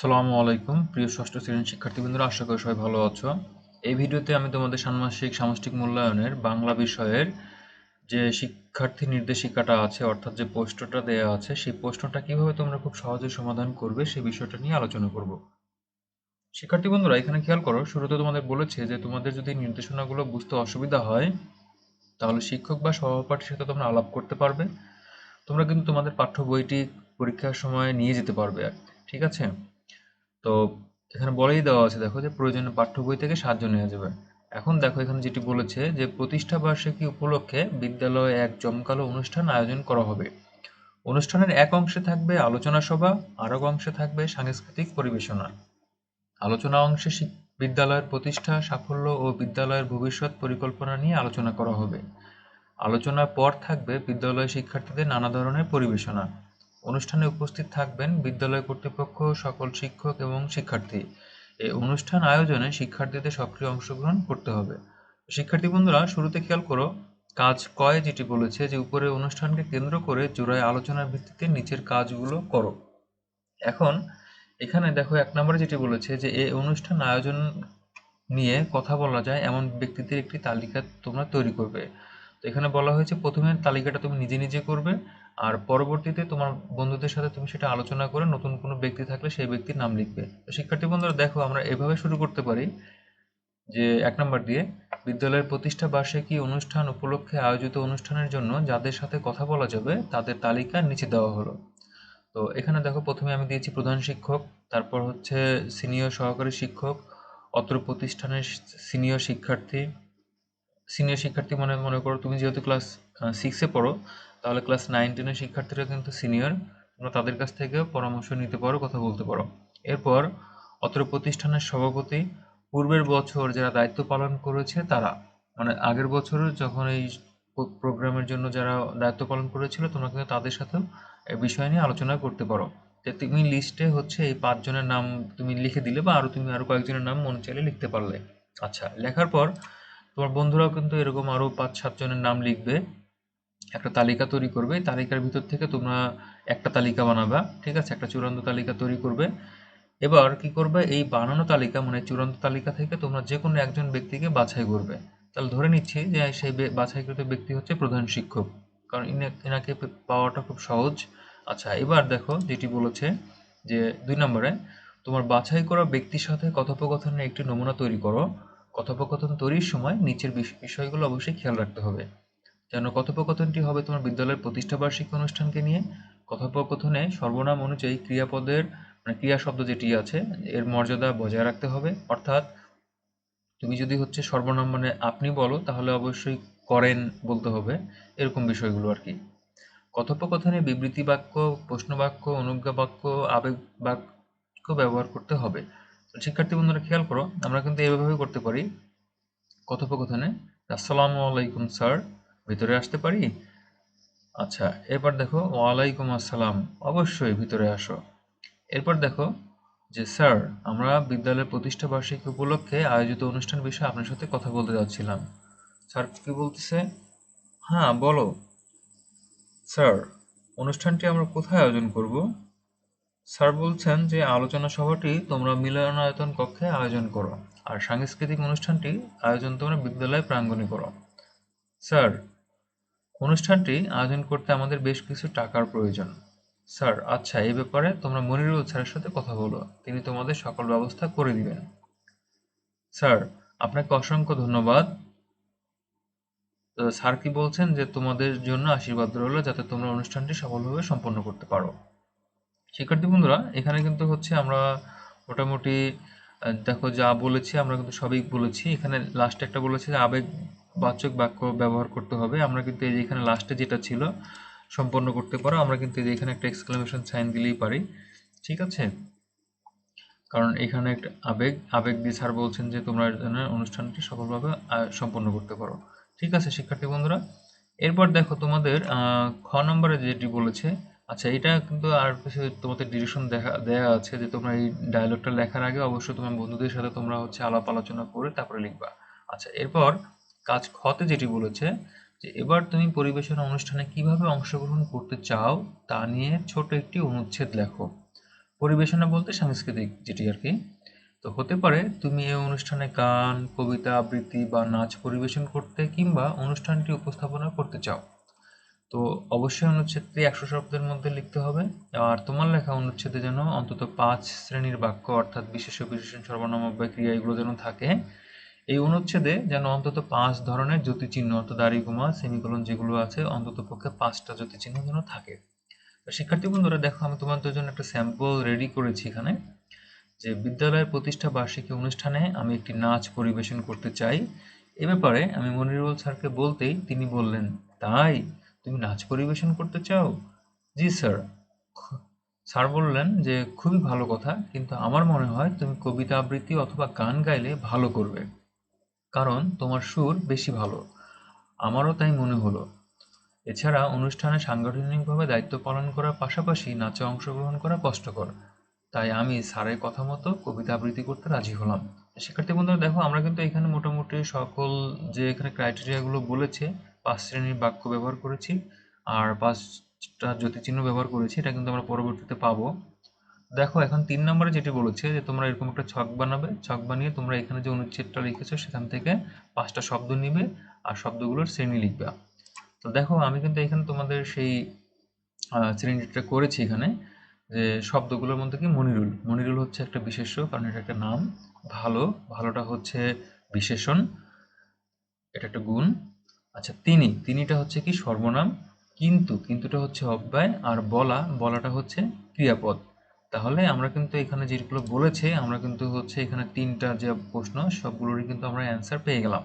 সালামু আলাইকুম, প্রিয় ষষ্ঠ শ্রেণির শিক্ষার্থীবৃন্দরা, আশা করি সবাই ভালো আছো। এই ভিডিওতে আমি তোমাদের ষান্মাসিক সামষ্টিক মূল্যায়নের বাংলা বিষয়ের যে শিক্ষার্থী নির্দেশিকাটা আছে, অর্থাৎ যে প্রশ্নটা দেয়া আছে, সেই প্রশ্নটা কীভাবে তোমরা খুব সহজে সমাধান করবে, সেই বিষয়টা নিয়ে আলোচনা করব। শিক্ষার্থী বন্ধুরা এখানে খেয়াল করো, শুরুতে তোমাদের বলেছে যে তোমাদের যদি নির্দেশনাগুলো বুঝতে অসুবিধা হয়, তাহলে শিক্ষক বা সহপাঠীর সাথে তোমরা আলাপ করতে পারবে। তোমরা কিন্তু তোমাদের পাঠ্য বইটি পরীক্ষার সময় নিয়ে যেতে পারবে আর ঠিক আছে? তো এখানে বলেই দেওয়া আছে, দেখো যে প্রয়োজনীয় পাঠ্য বই থেকে সাহায্য নেওয়া যাবে। এখন দেখো এখানে যেটি বলেছে যে প্রতিষ্ঠা বার্ষিকী উপলক্ষে বিদ্যালয়ে এক জমকালো অনুষ্ঠান আয়োজন করা হবে। অনুষ্ঠানের এক অংশে থাকবে আলোচনা সভা আর এক অংশে থাকবে সাংস্কৃতিক পরিবেশনা। আলোচনা অংশে বিদ্যালয়ের প্রতিষ্ঠা, সাফল্য ও বিদ্যালয়ের ভবিষ্যৎ পরিকল্পনা নিয়ে আলোচনা করা হবে। আলোচনার পর থাকবে বিদ্যালয় শিক্ষার্থীদের নানা ধরনের পরিবেশনা। অনুষ্ঠানে উপস্থিত থাকবেন বিদ্যালয় কর্তৃপক্ষ, সকল শিক্ষক এবং শিক্ষার্থী। এই অনুষ্ঠান আয়োজনে শিক্ষার্থীদের সক্রিয় অংশগ্রহণ করতে হবে। শিক্ষার্থী বন্ধুরা, শুরুতে খেয়াল করো, কাজ কয় যেটি বলেছে যে উপরে অনুষ্ঠানকে কেন্দ্র করে জোড়ায় আলোচনার ভিত্তিতে নিচের কাজগুলো করো। এখন এখানে দেখো এক নম্বরে যেটি বলেছে যে এই অনুষ্ঠান আয়োজন নিয়ে কথা বলা যায় এমন ব্যক্তিদের একটি তালিকা তোমরা তৈরি করবে। তো এখানে বলা হয়েছে প্রথমে তালিকাটা তুমি নিজে নিজে করবে আর পরবর্তীতে তোমার বন্ধুদের সাথে তুমি সেটা আলোচনা করে নতুন কোনো ব্যক্তি থাকলে সেই ব্যক্তির নাম লিখবে। তো শিক্ষার্থী বন্ধুরা, দেখো আমরা এভাবে শুরু করতে পারি যে এক নম্বর দিয়ে, বিদ্যালয়ের প্রতিষ্ঠা বার্ষিকী অনুষ্ঠান উপলক্ষে আয়োজিত অনুষ্ঠানের জন্য যাদের সাথে কথা বলা যাবে, তাদের তালিকা নিচে দেওয়া হলো। তো এখানে দেখো প্রথমে আমি দিয়েছি প্রধান শিক্ষক, তারপর হচ্ছে সিনিয়র সহকারী শিক্ষক, অত্র প্রতিষ্ঠানের সিনিয়র শিক্ষার্থী। সিনিয়র শিক্ষার্থী মানে মনে করো তুমি যেহেতু ক্লাস সিক্সে পড়ো তাহলে ক্লাস নাইন টেনের শিক্ষার্থীরা কিন্তু সিনিয়র তোমরা তাদের কাছ থেকে পরামর্শ নিতে পারো, কথা বলতে পারো। এরপর অত্র প্রতিষ্ঠানের সভাপতি, পূর্বের বছর যারা দায়িত্ব পালন করেছে তারা মানে আগের বছর যখন এই প্রোগ্রামের জন্য যারা দায়িত্ব পালন করেছিল, তোমরা কিন্তু তাদের সাথেও এই বিষয় নিয়ে আলোচনা করতে পারো। যে তুমি লিস্টে হচ্ছে এই পাঁচজনের নাম তুমি লিখে দিলে বা আরও তুমি আরও কয়েকজনের নাম মনে চাইলে লিখতে পারলে। আচ্ছা লেখার পর তোমার বন্ধুরাও কিন্তু এরকম আরও পাঁচ সাতজনের নাম লিখবে। একটা তালিকা তৈরি করবে তালিকার ভিতর থেকে তোমরা একটা তালিকা বানাবা, ঠিক আছে? একটা চূড়ান্ত তালিকা তৈরি করবে। এবার কি করবে? এই বানানো তালিকা মানে চূড়ান্ত তালিকা থেকে তোমরা যে কোনো একজন ব্যক্তিকে বাছাই করবে। তাহলে ধরে নিচ্ছি যে সেই বাছাইকৃত ব্যক্তি হচ্ছে প্রধান শিক্ষক, কারণ এনাকে পাওয়াটা খুব সহজ। আচ্ছা এবার দেখো যেটি বলেছে যে, দুই নম্বরে, তোমার বাছাই করা ব্যক্তির সাথে কথোপকথনের একটি নমুনা তৈরি করো। কথোপকথন তৈরির সময় নিচের বিষয়গুলো অবশ্যই খেয়াল রাখতে হবে। যেন কথোপকথনটি হবে তোমার বিদ্যালয়ের প্রতিষ্ঠাবার্ষিকী অনুষ্ঠানকে নিয়ে। কথোপকথনে সর্বনাম অনুযায়ী ক্রিয়াপদের মানে ক্রিয়া শব্দ যেটি আছে, এর মর্যাদা বজায় রাখতে হবে। অর্থাৎ তুমি যদি হচ্ছে সর্বনাম মানে আপনি বলো, তাহলে অবশ্যই করেন বলতে হবে, এরকম বিষয়গুলো আর কি। কথোপকথনে বিবৃতি বাক্য, প্রশ্ন বাক্য, অনুজ্ঞা বাক্য, আবেগ বাক্য ব্যবহার করতে হবে। শিক্ষার্থী বন্ধুরা খেয়াল করো, আমরা কিন্তু এভাবে করতে পারি। কথোপকথনে, আসসালামু আলাইকুম স্যার। ভিতরে আসতে পারি? আচ্ছা এরপর দেখো, ওয়ালাইকুম আসসালাম। অবশ্যই ভিতরে আসো। এরপর দেখো যে, স্যার, আমরা বিদ্যালয়ের প্রতিষ্ঠা বার্ষিকী উপলক্ষে আয়োজিত অনুষ্ঠান বিষয়ে আপনার সাথে কথা বলতে যাচ্ছিলাম। স্যার, কি বলতেছে? হ্যাঁ বলো। স্যার, অনুষ্ঠানটি আমরা কোথায় আয়োজন করব? স্যার বলছেন যে, আলোচনা সভাটি তোমরা মিলনায়তন কক্ষে আয়োজন করো, আর সাংস্কৃতিক অনুষ্ঠানটি আয়োজন তোমরা বিদ্যালয় প্রাঙ্গণে করো। স্যার অনুষ্ঠানটি আয়োজন করতে আমাদের বেশ কিছু টাকার প্রয়োজন। স্যার আচ্ছা এই ব্যাপারে তোমরা মনিরুল স্যারের সাথে কথা বলো। তিনি তোমাদের সকল ব্যবস্থা করে দিবেন। স্যার, আপনাকে অসংখ্য ধন্যবাদ। স্যার কি বলছেন যে তোমাদের জন্য আশীর্বাদ রইল যাতে তোমরা অনুষ্ঠানটি সফলভাবে সম্পন্ন করতে পারো। শিক্ষার্থী বন্ধুরা, এখানে কিন্তু হচ্ছে আমরা মোটামুটি দেখো যা বলেছি আমরা কিন্তু সবই বলেছি। এখানে লাস্টে একটা বলেছে আবেগ বাচক বাক্য ব্যবহার করতে হবে। আমরা কিন্তু এই যে এখানে লাস্টে যেটা ছিল, সম্পন্ন করতে পারো। আমরা কিন্তু এখানে একটা এক্সক্লামেশন সাইন দিলেই পারি। ঠিক আছে? কারণ এখানে একটা আবেগ আবেগ দিয়ে স্যার বলছেন যে তোমরা অনুষ্ঠানটি সফলভাবে সম্পন্ন করতে পারো। ঠিক আছে, শিক্ষার্থী বন্ধুরা? এরপর দেখো তোমাদের খ নম্বরে যেটি বলেছে আচ্ছা এটা কিন্তু আর কিছু তোমাদের ডিরেকশন দেখা, দেয়া আছে যে তোমরা এই ডায়লগটা লেখার আগে অবশ্যই তোমার বন্ধুদের সাথে তোমরা হচ্ছে আলাপ আলোচনা করে তারপরে লিখবা। আচ্ছা এরপর কাজ খতে যেটি বলেছে যে এবার তুমি পরিবেশনা অনুষ্ঠানে কীভাবে অংশগ্রহণ করতে চাও তা নিয়ে ছোট একটি অনুচ্ছেদ লেখো। পরিবেশনা বলতে সাংস্কৃতিক যেটি আর কি। তো হতে পারে তুমি এই অনুষ্ঠানে গান, কবিতা, আবৃত্তি বা নাচ পরিবেশন করতে কিংবা অনুষ্ঠানটি উপস্থাপনা করতে চাও। তো অবশ্যই অনুচ্ছেদটি একশো শব্দের মধ্যে লিখতে হবে। আর তোমার লেখা অনুচ্ছেদে যেন অন্তত পাঁচ শ্রেণির বাক্য অর্থাৎ বিশেষ বিশেষণ সর্বনাম অব্যয় ক্রিয়া এগুলো যেন থাকে এই অনুচ্ছেদে যেন অন্তত পাঁচ ধরনের জ্যোতিচিহ্ন অর্থাৎ দাড়িগুমা সেমিকলন যেগুলো আছে, অন্তত পক্ষে পাঁচটা জ্যোতিচিহ্ন যেন থাকে। শিক্ষার্থী বন্ধুরা, দেখো, আমি তোমাদের জন্য একটা স্যাম্পল রেডি করেছি এখানে, যে বিদ্যালয়ের প্রতিষ্ঠা বার্ষিকী অনুষ্ঠানে আমি একটি নাচ পরিবেশন করতে চাই। এ ব্যাপারে আমি মনিরুল স্যারকে বলতেই তিনি বললেন, তাই? তুমি নাচ পরিবেশন করতে চাও? জি, স্যার। স্যার বললেন যে, খুবই ভালো কথা, কিন্তু আমার মনে হয় তুমি কবিতা আবৃত্তি অথবা গান গাইলে ভালো করবে। কারণ তোমার সুর বেশি ভালো। আমারও তাই মনে হলো। এছাড়া অনুষ্ঠানে সাংগঠনিকভাবে দায়িত্ব পালন করার পাশাপাশি নাচে অংশগ্রহণ করা কষ্টকর। তাই আমি স্যারের কথা মতো কবিতা আবৃত্তি করতে রাজি হলাম। শিক্ষার্থী বন্ধুরা, দেখো, আমরা কিন্তু এখানে মোটামুটি সকল যে এখানে ক্রাইটেরিয়াগুলো বলেছে, পাঁচ শ্রেণির বাক্য ব্যবহার করেছি, আর পাঁচটা জ্যোতিচিহ্ন ব্যবহার করেছি, এটা কিন্তু আমরা পরবর্তীতে পাবো। দেখো, এখন তিন নম্বরে যেটি বলেছে যে তোমরা এরকম একটা ছক বানাবে। ছক বানিয়ে তোমরা এখানে যে অনুচ্ছেদটা লিখেছো, সেখান থেকে পাঁচটা শব্দ নিবে আর শব্দগুলোর শ্রেণি লিখবে। তো দেখো, আমি কিন্তু এখানে তোমাদের সেই শ্রেণীটা করেছি এখানে যে শব্দগুলোর মধ্যে কি মনিরুল। মনিরুল হচ্ছে একটা বিশেষ্য, কারণ এটা একটা নাম। ভালো, ভালোটা হচ্ছে বিশেষণ। এটা একটা গুণ। আচ্ছা তিনি। তিনিটা হচ্ছে কি সর্বনাম। কিন্তু, কিন্তুটা হচ্ছে অব্যয়। আর বলা, বলাটা হচ্ছে ক্রিয়াপদ। তাহলে আমরা কিন্তু এখানে যেগুলো বলেছে, আমরা কিন্তু হচ্ছে এখানে তিনটা যে প্রশ্ন, সবগুলোরই কিন্তু আমরা অ্যান্সার পেয়ে গেলাম।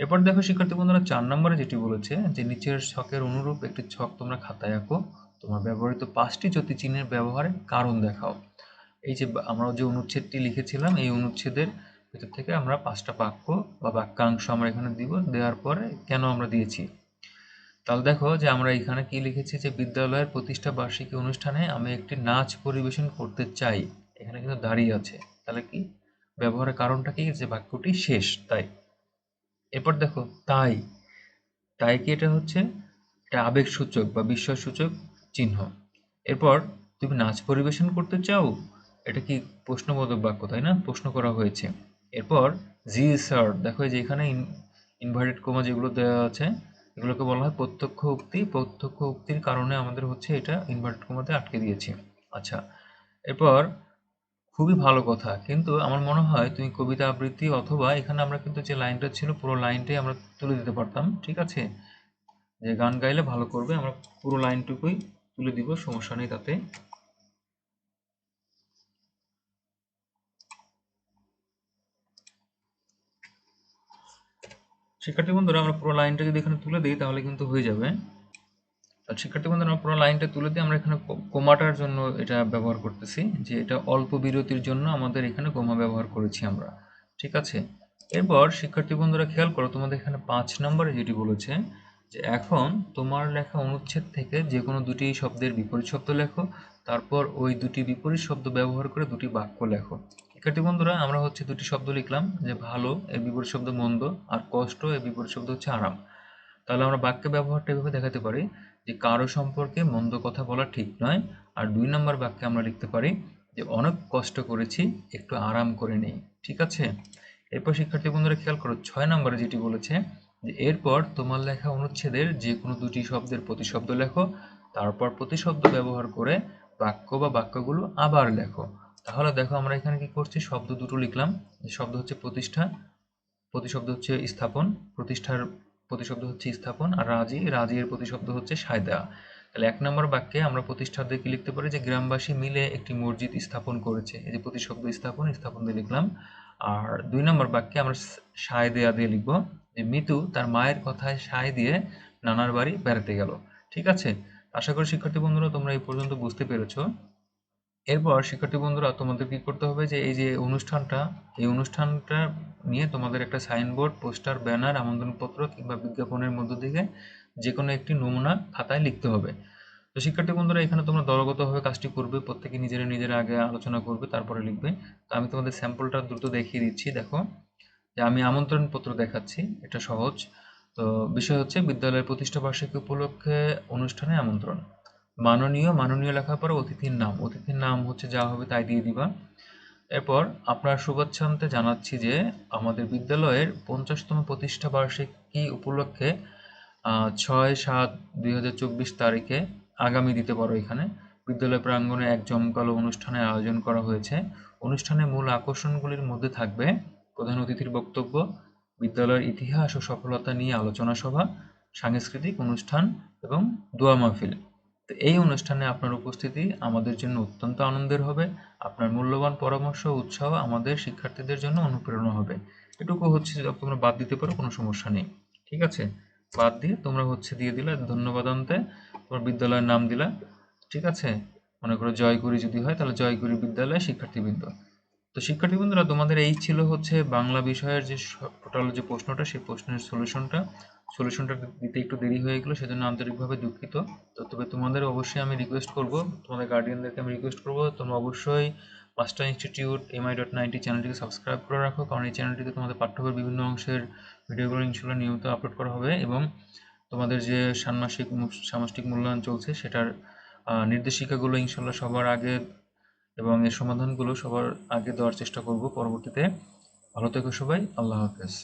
এরপর দেখো, শিক্ষার্থী বন্ধুরা, চার নম্বরে যেটি বলেছে যে, নিচের ছকের অনুরূপ একটি ছক তোমরা খাতায় আঁকো। তোমার ব্যবহৃত পাঁচটি জ্যোতি চিহ্নের ব্যবহারের কারণ দেখাও। এই যে আমরা যে অনুচ্ছেদটি লিখেছিলাম, এই অনুচ্ছেদের ভিতর থেকে আমরা পাঁচটা বাক্য বা বাক্যাংশ আমরা এখানে দিব। দেওয়ার পরে কেন আমরা দিয়েছি? তাহলে দেখো যে আমরা এখানে কি লিখেছি যে বিদ্যালয়ের প্রতিষ্ঠা বার্ষিকী অনুষ্ঠানে আমি একটি নাচ পরিবেশন করতে চাই। এখানে কিন্তু দাঁড়িয়ে আছে। তাহলে কি? ব্যবহারের কারণটা কি? যে বাক্যটি শেষ, তাই। এরপর দেখো, তাই। তাই কি এটা হচ্ছে? এটা আবেগসূচক বা বিস্ময়সূচক চিহ্ন। এরপর, তুমি নাচ পরিবেশন করতে চাও? এটা কি প্রশ্নবোধক বাক্য, তাই না? প্রশ্ন করা হয়েছে। এরপর, জি স্যার, দেখো যে এখানে ইনভার্টেড কোমা যেগুলো দেওয়া আছে এগুলোকে বলা হয় প্রত্যক্ষ উক্তি। প্রত্যক্ষ উক্তির কারণে আমাদের হচ্ছে এটা ইনভার্টেড কোমাতে আটকে দিয়েছি। আচ্ছা এরপর খুবই ভালো কথা, কিন্তু আমার মনে হয় তুমি কবিতা আবৃত্তি অথবা এখানে আমরা কিন্তু যে লাইনটা ছিল পুরো লাইনটাই আমরা তুলে দিতে পারতাম, ঠিক আছে? যে গান গাইলে ভালো করবে, আমরা পুরো লাইনটুকুই তুলে দিব, সমস্যা নেই তাতে। শিক্ষার্থী বন্ধুরা, আমরা পুরো লাইনটা যদি এখানে তুলে দিই, তাহলে কিন্তু হয়ে যাবে। আর শিক্ষার্থী বন্ধুরা, আমরা পুরো লাইনটা তুলে দিয়ে আমরা এখানে কোমাটার জন্য এটা ব্যবহার করতেছি, যে এটা অল্প বিরতির জন্য আমাদের এখানে কোমা ব্যবহার করেছি আমরা। ঠিক আছে? এরপর শিক্ষার্থী বন্ধুরা, খেয়াল করো, তোমাদের এখানে পাঁচ নম্বরে যেটি বলেছে, যে এখন তোমার লেখা অনুচ্ছেদ থেকে যে কোনো দুটি শব্দের বিপরীত শব্দ লেখো, তারপর ওই দুটি বিপরীত শব্দ ব্যবহার করে দুটি বাক্য লেখো। শিক্ষার্থী বন্ধুরা, আমরা হচ্ছে দুটি শব্দ লিখলাম, যে ভালো, এর বিপরীত শব্দ মন্দ, আর কষ্ট, এর বিপরীত শব্দ হচ্ছে আরাম। তাহলে আমরা বাক্যে ব্যবহারটা এভাবে দেখাতে পারি, যে কারও সম্পর্কে মন্দ কথা বলা ঠিক নয়, আর দুই নম্বর বাক্যে আমরা লিখতে পারি, যে অনেক কষ্ট করেছি, একটু আরাম করে নেই। ঠিক আছে? এরপর শিক্ষার্থী বন্ধুরা, খেয়াল করো, ছয় নম্বরে যেটি বলেছে, যে এরপর তোমার লেখা অনুচ্ছেদের যে কোনো দুটি শব্দের প্রতিশব্দ লেখো, তারপর প্রতিশব্দ ব্যবহার করে বাক্য বা বাক্যগুলো আবার লেখো। তাহলে দেখো আমরা এখানে কি করছি? শব্দ দুটো লিখলাম। শব্দ হচ্ছে প্রতিষ্ঠা, প্রতিশব্দ হচ্ছে স্থাপন, প্রতিষ্ঠার প্রতিশব্দ হচ্ছে স্থাপন আর রাজি রাজি এর প্রতিশব্দ হচ্ছে সায়দা। তাহলে এক নম্বর বাক্যে আমরা প্রতিষ্ঠা দিয়ে কি লিখতে পারি? যে গ্রামবাসী মিলে একটি মসজিদ স্থাপন করেছে। এই যে প্রতিশব্দ স্থাপন স্থাপন দিয়ে লিখলাম। আর দুই নম্বর বাক্যে আমরা সায় দেয়া দিয়ে লিখব যে, মিতু তার মায়ের কথায় সায় দিয়ে নানার বাড়ি বেড়াতে গেল। ঠিক আছে? আশা করি শিক্ষার্থী বন্ধুরা তোমরা এই পর্যন্ত বুঝতে পেরেছ। এরপর শিক্ষার্থী বন্ধুরা, তোমাদের কি করতে হবে যে, এই যে অনুষ্ঠানটা, এই অনুষ্ঠানটা নিয়ে তোমাদের একটা সাইনবোর্ড, পোস্টার, ব্যানার, আমন্ত্রণপত্র কিংবা বিজ্ঞাপনের মধ্য থেকে যে কোনো একটি নমুনা খাতায় লিখতে হবে। তো শিক্ষার্থী বন্ধুরা, এখানে তোমরা দলগতভাবে কাজটি করবে, প্রত্যেকে নিজেরা নিজেরা আগে আলোচনা করবে, তারপরে লিখবে। তো আমি তোমাদের স্যাম্পলটা দ্রুত দেখিয়ে দিচ্ছি, দেখো। যে আমি আমন্ত্রণপত্র দেখাচ্ছি, এটা সহজ। তো বিষয় হচ্ছে, বিদ্যালয়ের প্রতিষ্ঠা বার্ষিকী উপলক্ষে অনুষ্ঠানে আমন্ত্রণ। মাননীয় মাননীয় লেখার পরে অতিথির নাম। অতিথির নাম হচ্ছে যা হবে তাই দিয়ে দিবা। এরপর আপনার শুভেচ্ছান্তে জানাচ্ছি যে আমাদের বিদ্যালয়ের পঞ্চাশতম প্রতিষ্ঠা বার্ষিকী উপলক্ষে ছয় সাত দুই তারিখে আগামী দিতে পারো এখানে। বিদ্যালয় প্রাঙ্গণে এক জমকালো অনুষ্ঠানের আয়োজন করা হয়েছে। অনুষ্ঠানে মূল আকর্ষণগুলির মধ্যে থাকবে প্রধান অতিথির বক্তব্য, বিদ্যালয়ের ইতিহাস ও সফলতা নিয়ে আলোচনা সভা, সাংস্কৃতিক অনুষ্ঠান এবং দোয়া মাহফিল। তো এই অনুষ্ঠানে আপনার উপস্থিতি আমাদের জন্য অত্যন্ত আনন্দের হবে। আপনার মূল্যবান পরামর্শ, উৎসাহ আমাদের শিক্ষার্থীদের জন্য অনুপ্রেরণা হবে। এটুকু হচ্ছে তোমরা বাদ দিতে পারো, কোনো সমস্যা নেই। ঠিক আছে? বাদ দিয়ে তোমরা হচ্ছে দিয়ে দিলে, ধন্যবাদ আনতে তোমার বিদ্যালয়ের নাম দিলা। ঠিক আছে? মনে করো জয়গুরি যদি হয়, তাহলে জয়গুরি বিদ্যালয় শিক্ষার্থীবৃন্দ। তো শিক্ষার্থীবৃন্দরা, তোমাদের এই ছিল হচ্ছে বাংলা বিষয়ের যে টোটাল যে প্রশ্নটা, সেই প্রশ্নের সলিউশনটা সলিউশনটা দিতে একটু দেরি হয়ে গেলো, সেজন্য আন্তরিকভাবে দুঃখিত। তো তবে তোমাদের অবশ্যই আমি রিকোয়েস্ট করব, তোমাদের গার্ডিয়ানদেরকে আমি রিকোয়েস্ট করব, তোমরা অবশ্যই Master Institute MI dot ninety চ্যানেলটিকে সাবস্ক্রাইব করে রাখো, কারণ এই চ্যানেলটিতে তোমাদের পাঠ্যবইয়ের বিভিন্ন অংশের ভিডিওগুলো ইনশাল্লাহ নিয়মিত আপলোড করা হবে এবং তোমাদের যে ষান্মাসিক সামষ্টিক মূল্যায়ন চলছে, সেটার নির্দেশিকাগুলো ইনশাল্লাহ সবার আগে এবং এর সমাধানগুলো সবার আগে দেওয়ার চেষ্টা করব পরবর্তীতে। ভালো থেকো সবাই, আল্লাহ হাফেজ।